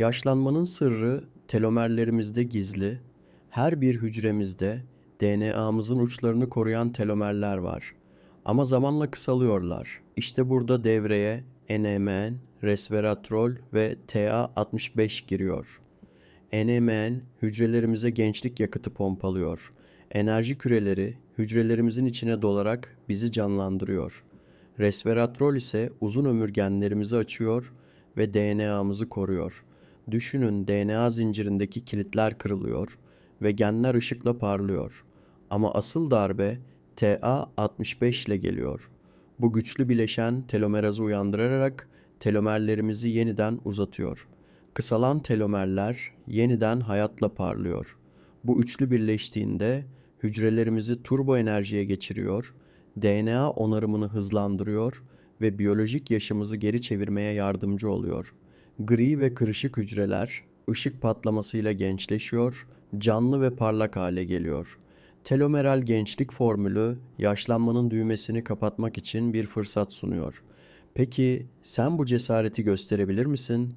Yaşlanmanın sırrı telomerlerimizde gizli. Her bir hücremizde DNA'mızın uçlarını koruyan telomerler var. Ama zamanla kısalıyorlar. İşte burada devreye NMN, resveratrol ve TA65 giriyor. NMN hücrelerimize gençlik yakıtı pompalıyor. Enerji küreleri hücrelerimizin içine dolarak bizi canlandırıyor. Resveratrol ise uzun ömür genlerimizi açıyor ve DNA'mızı koruyor. Düşünün DNA zincirindeki kilitler kırılıyor ve genler ışıkla parlıyor. Ama asıl darbe TA65 ile geliyor. Bu güçlü bileşen telomerazı uyandırarak telomerlerimizi yeniden uzatıyor. Kısalan telomerler yeniden hayatla parlıyor. Bu üçlü birleştiğinde hücrelerimizi turbo enerjiye geçiriyor, DNA onarımını hızlandırıyor ve biyolojik yaşımızı geri çevirmeye yardımcı oluyor. Gri ve kırışık hücreler ışık patlamasıyla gençleşiyor, canlı ve parlak hale geliyor. Telomeral gençlik formülü yaşlanmanın düğmesini kapatmak için bir fırsat sunuyor. Peki sen bu cesareti gösterebilir misin?